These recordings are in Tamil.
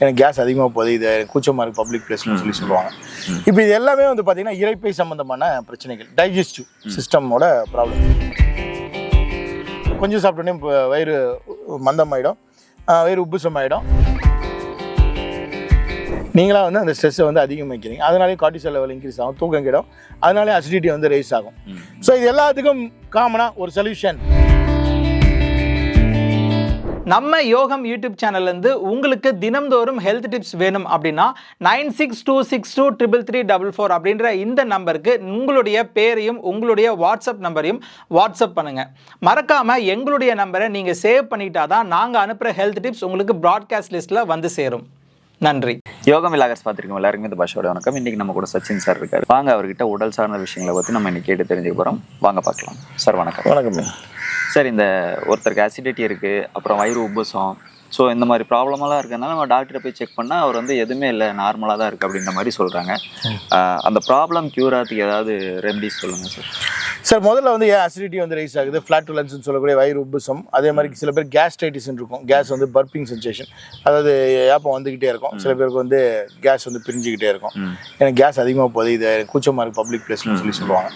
எனக்கு கேஸ் அதிகமாக போகுது இது கூச்சமாக இருக்குது பப்ளிக் பிளேஸ்னு சொல்லி சொல்லுவாங்க. இப்போ இது எல்லாமே வந்து பார்த்தீங்கன்னா இறைப்பை சம்மந்தமான பிரச்சனைகள் டைஜஸ்டிவ் சிஸ்டமோட ப்ராப்ளம் கொஞ்சம் சாப்பிட்டோன்னே இப்போ வயிறு மந்தமாயிடும் வயிறு உப்புசம் ஆகிடும் நீங்களா வந்து அந்த ஸ்ட்ரெஸ்ஸை வந்து அதிகமாக்கிறீங்க அதனாலே கார்டிசால் லெவல் இன்க்ரீஸ் ஆகும் தூக்கம் கிடும் அதனாலே அசிடிட்டி வந்து ரைஸ் ஆகும். ஸோ இது எல்லாத்துக்கும் காமனாக ஒரு சொல்யூஷன் நம்ம யோகம் யூடியூப் சேனல்லேருந்து உங்களுக்கு தினம்தோறும் ஹெல்த் டிப்ஸ் வேணும் அப்படின்னா nine six two six two triple three double four அப்படின்ற இந்த நம்பருக்கு உங்களுடைய பேரையும் உங்களுடைய வாட்ஸ்அப் நம்பரையும் வாட்ஸ்அப் பண்ணுங்கள் மறக்காமல் எங்களுடைய நம்பரை நீங்கள் சேவ் பண்ணிட்டா தான் நாங்கள் அனுப்புகிற ஹெல்த் டிப்ஸ் உங்களுக்கு ப்ராட்காஸ்ட் லிஸ்ட்டில் வந்து சேரும். நன்றி. யோகம் விலாகர்ஸ் பார்த்துருக்கோம் எல்லாருக்குமே இந்த பாஷோட வணக்கம். இன்னைக்கு நம்ம கூட சச்சின் சார் இருக்காரு. வாங்க அவர்கிட்ட உடல் சார்ந்த விஷயங்களை பற்றி நம்ம இன்னைக்கு கேட்டு தெரிஞ்சுக்க போகிறோம் வாங்க பார்க்கலாம். சார் வணக்கம். வணக்கம் சார் இந்த ஒருத்தருக்கு அசிடிட்டி இருக்குது அப்புறம் வயிறு உப்புசம். ஸோ இந்த மாதிரி ப்ராப்ளமெல்லாம் இருக்கிறதுனால நம்ம டாக்டரை போய் செக் பண்ணால் அவர் வந்து எதுவுமே இல்லை நார்மலாக தான் இருக்குது அப்படின்ற மாதிரி சொல்கிறாங்க அந்த ப்ராப்ளம் க்யூர் ஆகிறதுக்கு ஏதாவது ரெமெடிஸ் சொல்லுங்கள் சார். சார் முதல்ல வந்து ஏன் அசிடிட்டி வந்து ரைஸ் ஆகுது? ஃப்ளாட்டுலன்ஸ்னு சொல்லக்கூடிய வயிறு உப்புசம். அதே மாதிரி சில பேர் கேஸ்ட்ரைட்டிஸ் இருக்கும். கேஸ் வந்து பர்பிங் சென்சேஷன் அதாவது ஏப்பம் வந்துக்கிட்டே இருக்கும். சில பேருக்கு வந்து கேஸ் வந்து பிரிஞ்சுக்கிட்டே இருக்கும். எனக்கு கேஸ் அதிகமாக போகுது. இது கூச்சமாக இருக்குது பப்ளிக் பிளேஸ்னு சொல்லி சொல்லுவாங்க.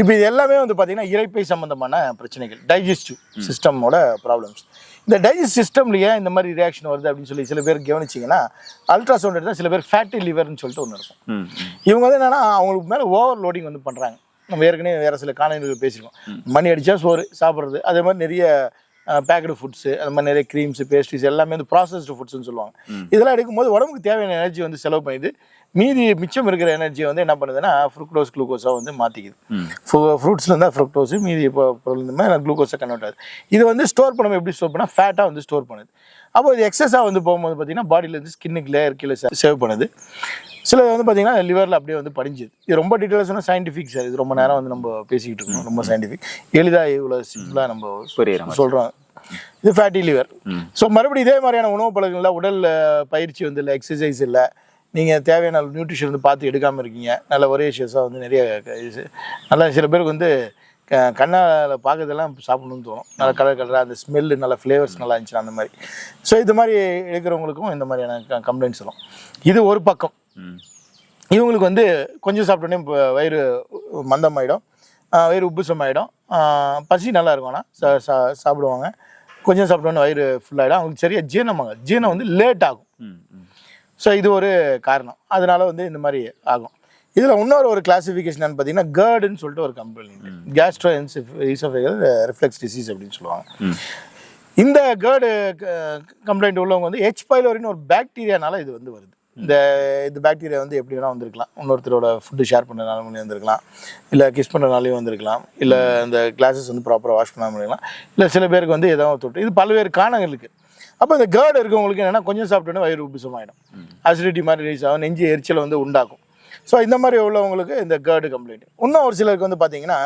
இப்போ இது எல்லாமே வந்து பார்த்தீங்கன்னா இறைப்பை சம்மந்தமான பிரச்சனைகள். டைஜஸ்டிவ் சிஸ்டமோட ப்ராப்ளம்ஸ் இந்த டைஜஸ்ட் சிஸ்டம்ல ஏன் இந்த மாதிரி ரியாக்ஷன் வருது அப்படின்னு சொல்லி சில பேர் கவனிச்சிங்கன்னா அல்ட்ராசவுண்ட் எடுத்தால் சில பேர் ஃபேட்டி லிவர்னு சொல்லிட்டு ஒன்று இருக்கும். இவங்க வந்து என்னன்னா அவங்களுக்கு மேலே ஓவர் லோடிங் வந்து பண்ணுறாங்க நம்ம ஏற்கனவே வேறு சில காணொலிகள் பேசியிருக்கோம். மணி அடித்தா சோறு சாப்பிட்றது. அதே மாதிரி நிறைய பேக்கடு ஃபுட்ஸு அது மாதிரி நிறைய க்ரீம்ஸு பேஸ்ட்ரிஸ் எல்லாமே வந்து ப்ராசஸ்டு ஃபுட்ஸ்னு சொல்லுவாங்க. இதெல்லாம் எடுக்கும்போது உடம்புக்கு தேவையான எனர்ஜி வந்து செலவு பண்ணிது. மீதி மிச்சம் இருக்கிற எனர்ஜியை வந்து என்ன பண்ணுதுன்னா ஃப்ரூக்டோஸ் குளுக்கோஸாக வந்து மாற்றிக்குது ஃப்ரூட்ஸில் இருந்தால் ஃப்ரூக்டோஸ் மீதி இப்போ பொருள் குளுக்கோஸாக கன்வெர்ட் ஆகுது. இது வந்து ஸ்டோர் பண்ண எப்படி ஸ்டோர் பண்ணால் ஃபேட்டாக வந்து ஸ்டோர் பண்ணுது. அப்போ இது எக்ஸஸாக வந்து போகும்போது பார்த்தீங்கன்னா பாடியிலேருந்து ஸ்கின்னுக்கு லேயர் கீழே சேவ் பண்ணுது. சில வந்து பார்த்தீங்கன்னா லிவரில் அப்படியே வந்து படிஞ்சுது. இது ரொம்ப டீட்டெயில்ஸ் சொன்னால் சயின்டிஃபிக் சார் இது ரொம்ப நேரம் வந்து நம்ம பேசிக்கிட்டு இருக்கோம். ரொம்ப சயின்டிஃபிக் எளிதாக இவ்வளோ சிம்பிளாக நம்ம. சொல்கிறோம் இது ஃபேட்டி லிவர் ஸோ மறுபடியும் இதே மாதிரியான உணவு பழக்கங்கள்ல உடல் பயிற்சி வந்து இல்லை எக்ஸசைஸ் இல்லை. நீங்கள் தேவையான நியூட்ரிஷன் வந்து பார்த்து எடுக்காமல் இருக்கீங்க. நல்ல ஒரே ஷேஸாக வந்து நிறைய நல்லா சில பேருக்கு வந்து கண்ணால் பார்க்கறதெல்லாம் சாப்பிடணும்னு தோணும். நல்ல கலர் கலராக அந்த ஸ்மெல்லு நல்ல ஃப்ளேவர்ஸ் நல்லா இருந்துச்சு அந்த மாதிரி. ஸோ இது மாதிரி எடுக்கிறவங்களுக்கும் இந்த மாதிரியான கம்ப்ளைண்ட்ஸ் வரும். இது ஒரு பக்கம். இவங்களுக்கு வந்து கொஞ்சம் சாப்பிட்டோன்னே இப்போ வயிறு மந்தமாயிடும். வயிறு உப்புசம் ஆகிடும் பசி நல்லா இருக்கும் ஆனால் சாப்பிடுவாங்க. கொஞ்சம் சாப்பிட்டோன்னே வயிறு ஃபுல்லாகிடும் அவங்களுக்கு சரியாக ஜீரணமாங்க ஜீரணம் வந்து லேட் ஆகும். ஸோ இது ஒரு காரணம். அதனால வந்து இந்த மாதிரி ஆகும். இதில் இன்னொரு ஒரு கிளாசிஃபிகேஷன் பார்த்தீங்கன்னா கேர்டுன்னு சொல்லிட்டு ஒரு company gastro oesophageal reflux disease அப்படின்னு சொல்லுவாங்க. இந்த கேர்டு கம்ப்ளைண்ட் உள்ளவங்க வந்து ஹெச் பைலோரின்னு ஒரு பாக்டீரியானால இது வந்து வருது. இந்த இந்த பாக்டீரியா வந்து எப்படி வேணால் வந்திருக்கலாம். இன்னொருத்தரோட ஃபுட்டு ஷேர் பண்ணுறதுனால முன்னே வந்திருக்கலாம். இல்லை கிஸ் பண்ணுறதுனாலையும் வந்திருக்கலாம். இல்லை இந்த கிளாஸஸ் வந்து ப்ராப்பராக வாஷ் பண்ணாமல் இருக்கலாம். இல்லை சில பேருக்கு வந்து ஏதோ தொட்டு இது பல்வேறு காரணங்கள் இருக்குது அப்போ இந்த கேர்டு இருக்கவங்களுக்கு என்னென்னா கொஞ்சம் சாப்பிட்டோன்னே வயிறு உப்புசமாயிடும். அசிடிட்டி மாதிரி ரிலீஸ் ஆகும். நெஞ்சு எரிச்சலை வந்து உண்டாக்கும். ஸோ இந்த மாதிரி உள்ளவங்களுக்கு இந்த கேர்டு கம்ப்ளைண்ட் இன்னும் ஒரு சிலருக்கு வந்து பார்த்தீங்கன்னா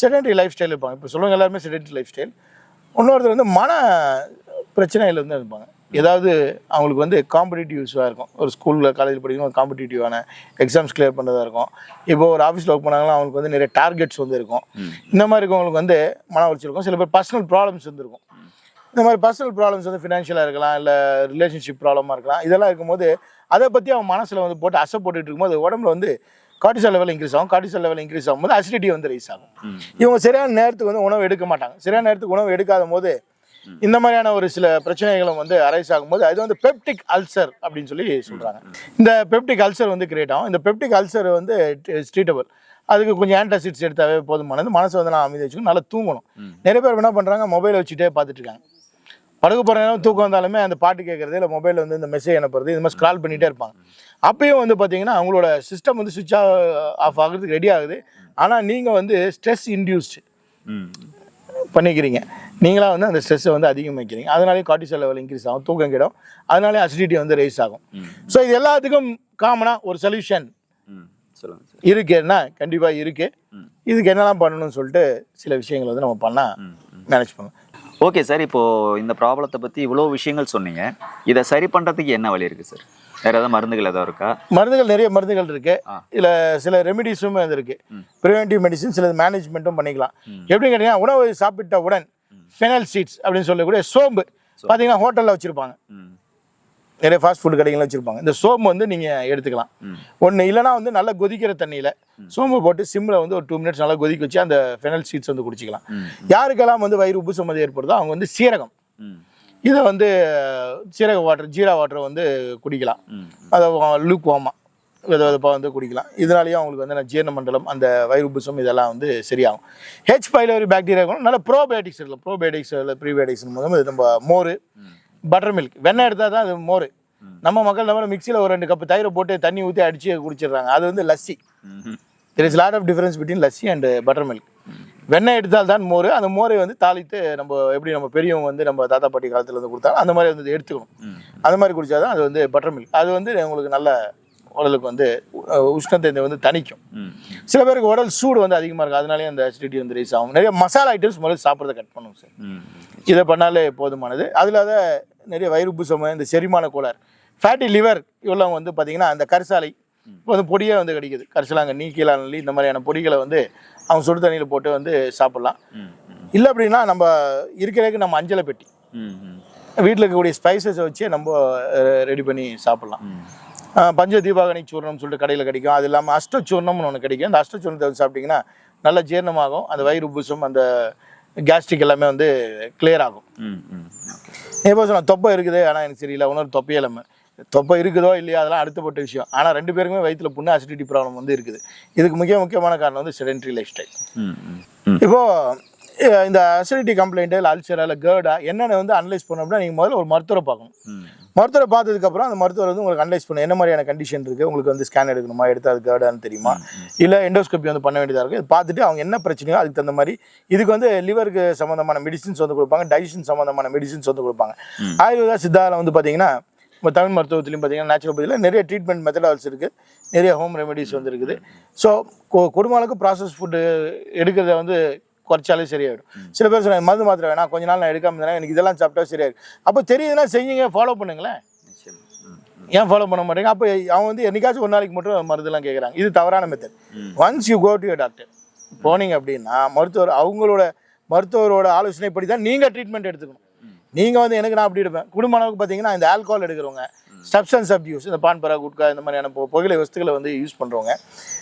செடென்ட்ரி லைஃப் ஸ்டைல் இருப்பாங்க. இப்போ சொல்லுவாங்க எல்லாருமே செடென்ட்ரி லைஃப் ஸ்டைல் இன்னொருத்தர் வந்து மன பிரச்சனையில் வந்து இருப்பாங்க. ஏதாவது அவங்களுக்கு வந்து காம்படிட்டிவ் இஷ்யூவாக இருக்கும். ஒரு ஸ்கூலில் காலேஜில் படிக்கணும் ஒரு காம்படிட்டிவான எக்ஸாம்ஸ் கிளியர் பண்ணுறதா இருக்கும். இப்போ ஒரு ஆஃபீஸில் ஒர்க் பண்ணாங்கன்னா அவங்களுக்கு வந்து நிறைய டார்கெட்ஸ் வந்து இருக்கும். இந்த மாதிரி இருக்கவங்களுக்கு வந்து மன உளைச்சல் இருக்கும். சில பேர் பர்சனல் ப்ராப்ளம்ஸ் வந்து இருக்கும். இந்த மாதிரி பர்சனல் ப்ராப்ளம்ஸ் வந்து ஃபினான்ஷியலாக இருக்கலாம் இல்லை ரிலேஷன்ஷிப் ப்ராப்ளமாக இருக்கலாம். இதெல்லாம் இருக்கும்போது அதை பற்றி அவன் மனசில் வந்து போட்டு அசை போட்டுட்டு இருக்கும்போது உடம்புல வந்து கார்டிசால் லெவல் இன்க்ரீஸ் ஆகும். கார்டிசால் லெவல் இன்க்ரீஸ் ஆகும்போது அசிடிட்டி வந்து ரைஸ் ஆகும். இவங்க சரியான நேரத்துக்கு வந்து உணவு எடுக்க மாட்டாங்க. சரியான நேரத்துக்கு உணவு எடுக்காத போது இந்த மாதிரியான ஒரு சில பிரச்சனைகளும் வந்து அரைஸ் ஆகும்போது அது வந்து பெப்டிக் அல்சர் அப்படின்னு சொல்லி சொல்கிறாங்க இந்த பெப்டிக் அல்சர் வந்து கிரியேட் ஆகும். இந்த பெப்டிக் அல்சர் வந்து ட்ரீட்டபிள் அதுக்கு கொஞ்சம் ஆன்டாசிட்ஸ் எடுத்தாவே போதுமானது. மனசை வந்து நான் அமைதி வச்சுக்கணும். நல்லா தூங்கணும். நிறைய பேர் என்ன பண்ணுறாங்க மொபைலை வச்சுட்டே பார்த்துட்டு இருக்காங்க. படுக்க போகிற நேரம் தூக்கம் வந்தாலுமே அந்த பாட்டு கேட்குறது இல்லை மொபைலில் வந்து இந்த மெசேஜ் அனுப்புறது இந்த மாதிரி ஸ்க்ரால் பண்ணிகிட்டே இருப்பாங்க. அப்பயும் வந்து பார்த்தீங்கன்னா அவங்களோட சிஸ்டம் வந்து சுவிட்ச் ஆஃப் ஆகிறதுக்கு ரெடி ஆகுது. ஆனால் நீங்கள் வந்து ஸ்ட்ரெஸ் இன்டியூஸ்டு பண்ணிக்கிறீங்க. நீங்களா வந்து அந்த ஸ்ட்ரெஸ்ஸை வந்து அதிகமாக்கிறீங்க அதனாலே கார்டிசால் லெவல் இன்க்ரீஸ் ஆகும் தூக்கம் கிடும். அதனாலே அசிடிட்டி வந்து ரைஸ் ஆகும். ஸோ இது எல்லாத்துக்கும் காமனாக ஒரு சொல்யூஷன் இருக்குன்னா கண்டிப்பாக இருக்கு. இதுக்கு என்னெல்லாம் பண்ணணும்னு சொல்லிட்டு சில விஷயங்கள் வந்து நம்ம பண்ணால் மேனேஜ் பண்ணலாம். ஓகே சார் இப்போ இந்த ப்ராப்ளத்தை பற்றி இவ்வளோ விஷயங்கள் சொன்னீங்க. இதை சரி பண்ணுறதுக்கு என்ன வழி இருக்குது சார் வேறு ஏதாவது மருந்துகள் ஏதாவது இருக்கா? மருந்துகள் நிறைய மருந்துகள் இருக்கு. ஆ. இதுல சில ரெமிடிஸும் அது இருக்கு ப்ரிவென்டிவ் மெடிசின் சில மேனேஜ்மெண்ட்டும் பண்ணிக்கலாம். எப்படின்னு கேட்டீங்கன்னா உணவு சாப்பிட்ட உடன் ஃபெனல் சீட்ஸ் அப்படின்னு சொல்லக்கூடிய சோம்பு பார்த்தீங்கன்னா ஹோட்டலில் வச்சுருப்பாங்க. நிறைய ஃபாஸ்ட் ஃபுட் கடைகள்லாம் வச்சுருப்பாங்க. இந்த சோம்பு வந்து நீங்கள் எடுத்துக்கலாம். ஒன்று இல்லைனா வந்து நல்லா கொதிக்கிற தண்ணியில் சோம்பு போட்டு சிம்மில் வந்து ஒரு டூ மினிட்ஸ் நல்லா கொதிக்க வச்சு அந்த ஃபெனல் சீட்ஸ் வந்து குடிச்சிக்கலாம். யாருக்கெல்லாம் வந்து வயிறு உப்பு சம்மதி ஏற்படுதோ அவங்க வந்து சீரகம். இதை வந்து சீரக வாட்டர் ஜீரா வாட்டர் வந்து குடிக்கலாம். அதை லூக் வாமா வித விதப்பாக வந்து குடிக்கலாம். இதனாலேயும் அவங்களுக்கு வந்து ஜீரண மண்டலம் அந்த வயிறு உப்புசம் இதெல்லாம் வந்து சரியாகும். ஹெச் பைலரி பாக்டீரியா நல்ல ப்ரோபயோட்டிக்ஸ் இருக்கும் ப்ரோபயோட்டிக்ஸ் இல்லை ப்ரீபயோட்டிக்ஸ் போது நம்ம மோர் பட்டர் மில்க் வெண்ணெய் எடுத்தால் தான் அது மோர். நம்ம மக்கள் நம்ம மிக்சியில் ஒரு ரெண்டு கப்பு தயிரை போட்டு தண்ணி ஊற்றி அடித்து குடிச்சிடுறாங்க. அது வந்து lassi there is lot of difference between lassi and buttermilk வெண்ணெய் எடுத்தால் தான் மோர். அந்த மோரை வந்து தாளித்து நம்ம எப்படி நம்ம பெரியவங்க வந்து நம்ம தாத்தா பாட்டி காலத்தில் வந்து கொடுத்தாலும் அந்த மாதிரி வந்து எடுத்துக்கணும். அந்த மாதிரி குடிச்சா தான் அது வந்து பட்டர் மில்க் அது வந்து உங்களுக்கு நல்ல உடலுக்கு வந்து உஷ்ணத்தை வந்து தணிக்கும். சில பேருக்கு உடல் சூடு வந்து அதிகமாக இருக்கும். அதனாலே அந்த அசிடிட்டி வந்து ரீஸ் ஆகும். நிறைய மசாலா ஐட்டம்ஸ் முதல்ல சாப்பிட்றத கட் பண்ணும் சார். இதை பண்ணாலே போதுமானது. அதில் அதை நிறைய வயிறு உப்புசம் இந்த செரிமான கோளாறு. ஃபேட்டி லிவர் இவ்வளோ வந்து பார்த்தீங்கன்னா அந்த கரிசாலை இப்போ வந்து பொடியே வந்து கிடைக்குது. கரிசலாங்கண்ணி கீழாநல்லி இந்த மாதிரியான பொடிகளை வந்து அவங்க சுடு தண்ணியில் போட்டு வந்து சாப்பிட்லாம். இல்லை அப்படின்னா நம்ம இருக்கிறதுக்கு நம்ம அஞ்சலை பெட்டி. வீட்டில் இருக்கக்கூடிய ஸ்பைசஸை வச்சு நம்ம ரெடி பண்ணி சாப்பிட்லாம். பஞ்ச தீபாவளி சூர்ணம்னு சொல்லிட்டு கடையில் கிடைக்கும். அது இல்லாமல் அஷ்டச்சூர்ணம்னு ஒன்று கிடைக்கும். அந்த அஷ்டச்சூர்ணத்தை வந்து சாப்பிட்டிங்கன்னா நல்ல ஜீரணமாகும். அந்த வயிறு உப்புசம் அந்த கேஸ்ட்ரிக் எல்லாமே வந்து clear ஆகும். இப்போ சொன்ன தொப்பை இருக்குது ஆனால் எனக்கு சரியில்லை. இன்னொரு தொப்பையே இல்லாமல் தொப்பை இருக்குதோ இல்லையோ அதெல்லாம் அடுத்தப்பட்ட விஷயம். ஆனால் ரெண்டு பேருக்குமே வயிற்றுல புண்ணு அசிடிட்டி ப்ராப்ளம் வந்து இருக்குது. இதுக்கு மிக முக்கியமான காரணம் வந்து செடென்ட்ரி லைஃப் ஸ்டைல் இப்போது இந்த அசிடிட்டி கம்ப்ளைண்ட்டு இல்லை அல்சரா இல்லை கேர்டா என்னென்ன வந்து அனலைஸ் அப்படின்னா நீங்கள் முதல்ல ஒரு மருத்துவரை பார்க்கணும். மருத்துவரை பார்த்ததுக்கப்புறம் அந்த மருத்துவர் வந்து உங்களுக்கு அனலைஸ் பண்ண என்ன மாதிரியான கண்டிஷன் இருக்குது உங்களுக்கு வந்து ஸ்கேன் எடுக்கணுமா எடுத்து அது கேர்டான்னு தெரியுமா? இல்லை எண்டோஸ்கோப்பி வந்து பண்ண வேண்டியதாக இருக்குது பார்த்துட்டு அவங்க என்ன பிரச்சனையோ அதுக்கு தகுந்த மாதிரி இதுக்கு வந்து லிவருக்கு சம்மந்தமான மெடிசின்ஸ் வந்து கொடுப்பாங்க டைஜஷன் சம்மந்தமான மெடிசின்ஸ் வந்து கொடுப்பாங்க. ஆயுர்வேதா சித்தாவில் வந்து பார்த்தீங்கன்னா இப்போ தமிழ் மருத்துவத்துலையும் பார்த்தீங்கன்னா நேச்சுரோபதியில் நிறைய ட்ரீட்மெண்ட் மெத்தடால்ஸ் இருக்குது நிறைய ஹோம் ரெமெடிஸ் வந்து இருக்குது. ஸோ குடும்பங்களுக்கு ப்ராசஸ் ஃபுட்டு எடுக்கிறத வந்து குறைச்சாலே சரியாயிடும். சில பேர் சொல்றாங்க மருந்து மாத்திரை வேணாம் கொஞ்ச நாள் நான் எடுக்காம இருந்தேன் எனக்கு இதெல்லாம் சாப்பிட்டா சரியாயிடும். அப்போ தெரியுதுன்னா செய்யுங்க ஃபாலோ பண்ணுங்களேன். ஏன் ஃபாலோ பண்ண மாட்டேங்க? அப்போ அவன் வந்து என்னைக்காச்சும் ஒரு நாளைக்கு மட்டும் மருந்துலாம் கேட்குறாங்க இது தவறான method once you go to your doctor போனீங்க அப்படின்னா மருத்துவர் அவங்களோட மருத்துவரோட ஆலோசனைப்படி தான் நீங்கள் ட்ரீட்மெண்ட் எடுத்துக்கணும் நீங்கள் வந்து எனக்கு நான் அப்படி எடுப்பேன். குடும்ப அளவுக்கு பார்த்தீங்கன்னா இந்த ஆல்கோஹால் எடுக்கிறவங்க சப்ஸ்டன்ஸ் அப்யூஸ் இந்த பான் பரா குட்கா இந்த மாதிரியான புக- புகையிலை வஸ்துக்களை வந்து யூஸ் பண்ணுறவங்க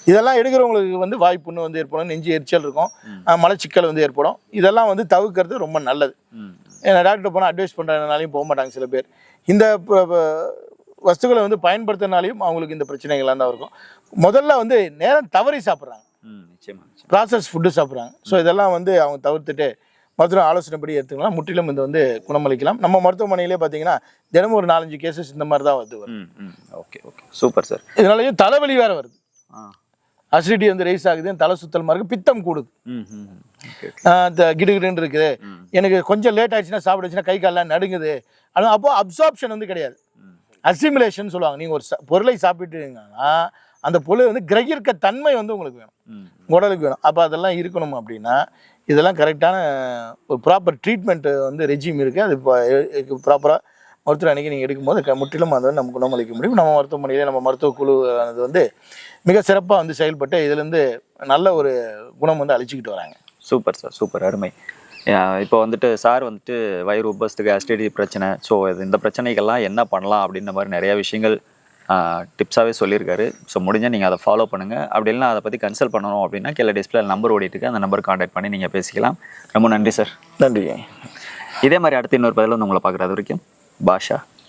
இதெல்லாம் எடுக்கிறவங்களுக்கு வந்து வாய்ப்புண்ணு வந்து ஏற்படும். நெஞ்சு எரிச்சல் இருக்கும். மலச்சிக்கல் வந்து ஏற்படும். இதெல்லாம் வந்து தவிர்க்கிறது ரொம்ப நல்லது. ஏன்னா டாக்டர் போனால் அட்வைஸ் பண்ணுறதுனாலையும் போக மாட்டாங்க சில பேர். இந்த வஸ்துக்களை வந்து பயன்படுத்தினாலையும் அவங்களுக்கு இந்த பிரச்சனைகள்லாம் தான் இருக்கும். முதல்ல வந்து நேரம் தவறி சாப்பிட்றாங்க. ப்ராசஸ் ஃபுட்டு சாப்பிட்றாங்க. ஸோ இதெல்லாம் வந்து அவங்க தவிர்த்துட்டு மருத்துவ ஆலோசனைப்படி எடுத்துக்கலாம். முற்றிலும் இது வந்து குணமளிக்கலாம். நம்ம மருத்துவமனையிலே பார்த்தீங்கன்னா தினமும் ஒரு நாலஞ்சு கேசஸ் இந்த மாதிரி தான் வருது ஓகே ஓகே. Super sir. இதனாலேயும் தலைவலி வேற வருது. அசிடிட்டி வந்து ரைஸ் ஆகுது தலை சுத்தல் மாதிரி பித்தம் கூடுது. இந்த கிடுகிடுன்னு இருக்குது. எனக்கு கொஞ்சம் லேட் ஆயிடுச்சுன்னா சாப்பிடுச்சுன்னா கை கால்லாம் நடுங்குது. ஆனால் அப்போ அப்சார்ப்ஷன் வந்து கிடையாது. அசிமுலேஷன் சொல்லுவாங்க. நீங்கள் ஒரு பொருளை சாப்பிட்டுங்கன்னா அந்த பொருளை வந்து கிரகிக்க தன்மை வந்து உங்களுக்கு வேணும். உடலுக்கு வேணும். அப்போ அதெல்லாம் இருக்கணும் அப்படின்னா இதெல்லாம் கரெக்டான ஒரு ப்ராப்பர் ட்ரீட்மெண்ட்டு வந்து ரெஜிம் இருக்குது அது இப்போ ப்ராப்பராக மருத்துவ அன்னைக்கு நீங்கள் எடுக்கும்போது முற்றிலும் அதை வந்து நம்ம குணமளிக்க முடியும். நம்ம மருத்துவமனையிலே நம்ம மருத்துவ குழு அது வந்து மிக சிறப்பாக வந்து செயல்பட்டு இதுலேருந்து நல்ல ஒரு குணம் வந்து அழிச்சிக்கிட்டு வராங்க. சூப்பர் சார் சூப்பர் அருமை. இப்போ வந்துட்டு சார் வந்துட்டு வயிறு உப்பசத்துக்கு அஸ்டிடி பிரச்சனை. ஸோ இது இந்த பிரச்சனைகள்லாம் என்ன பண்ணலாம் அப்படின்ற மாதிரி நிறையா விஷயங்கள் டிப்ஸாகவே சொல்லியிருக்காரு. ஸோ முடிஞ்சால் நீங்கள் அதை ஃபாலோ பண்ணுங்கள் அப்படி இல்லைனா அதை பற்றி கன்சல்ட் பண்ணணும் அப்படின்னா கீழே டிஸ்பிளே நம்பர் ஓடிட்டு இருக்கு. அந்த நம்பர் காண்டாக்ட் பண்ணி நீங்கள் பேசிக்கலாம். ரொம்ப நன்றி சார் நன்றி. இதே மாதிரி அடுத்த இன்னொரு பதில் வந்து உங்களை பார்க்குறது வரைக்கும் பாஷா.